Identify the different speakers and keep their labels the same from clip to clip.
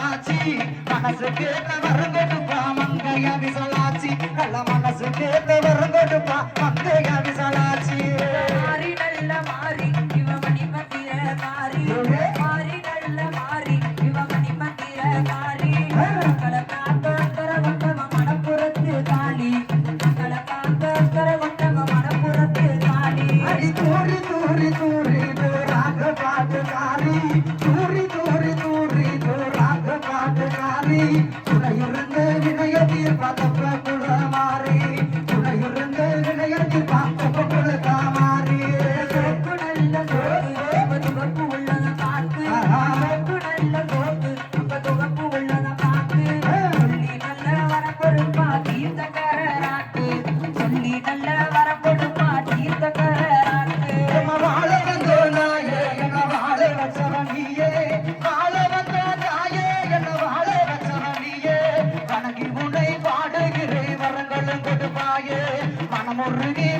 Speaker 1: சொல்லாச்சி மனசுக்கு வரங்கடுப்பா மங்கையா விசலாச்சி. நல்ல மனசுக்கு வரங்கடுப்பா மங்கையா விசலாச்சி.
Speaker 2: மாறி நல்ல மாறி இவ மணி மத்திய மாறி மாறி Thank you. Bring it.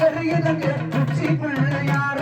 Speaker 2: தருகிறங்க சீப்பிள்ளையார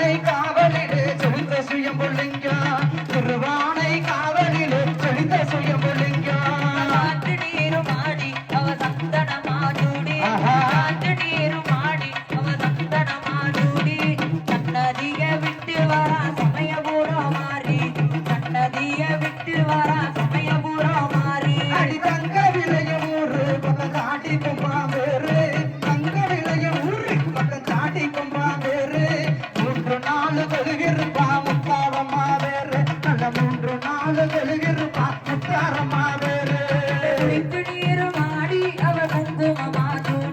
Speaker 2: Kanai கா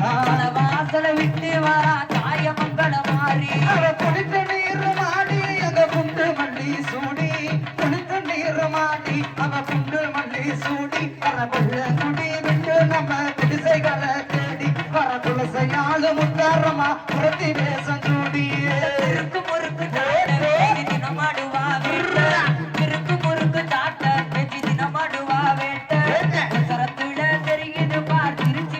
Speaker 2: வாசல விட்டு வரா காயமங்கல மாறி. அவ
Speaker 1: குடித்த நீர் மாடி அத குண்டு மல்லி சூடி. குடித்த நீர் மாடி அவ குண்டு மல்லி சூடி.